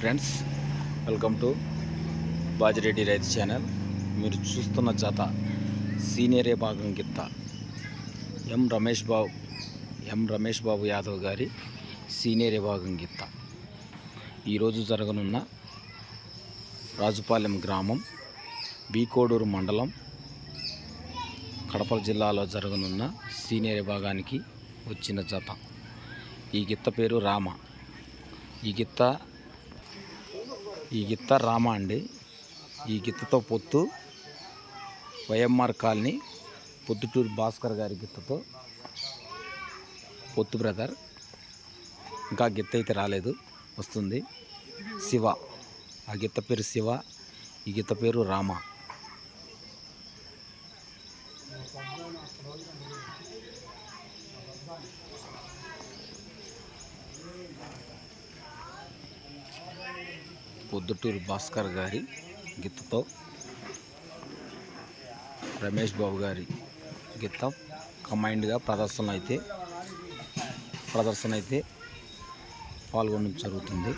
Friends welcome to Bajireddy రైతు channel. మీరు చూస్తున్న జత సీనియర్ భాగం గిత్త. ఎం రమేష్ బాబు ఎం రమేష్ బాబు యాదవ్ గారి సీనియర్ భాగం గిత్త. ఈరోజు జరగనున్న రాజుపాలెం గ్రామం బీకోడూరు మండలం కడప జిల్లాలో జరగనున్న సీనియర్ విభాగానికి వచ్చిన జత. ఈ గిత్త పేరు రామ. ఈ గిత్త ఈ గిత్త రామ అండి. ఈ గిత్తతో పొత్తు వైఎంఆర్ కాలనీ పొద్దుటూరు భాస్కర్ గారి గిత్తతో పొత్తు బ్రదర్. ఇంకా గిత్త అయితే రాలేదు వస్తుంది. శివ ఆ గిత్త పేరు శివ ఈ గిత్త పేరు రామ. పొద్దుటూరు భాస్కర్ గారి గిత్తతో రమేష్ బాబు గారి గిత్త కమైండ్గా ప్రదర్శన అయితే ప్రదర్శన అయితే పాల్గొనడం జరుగుతుంది.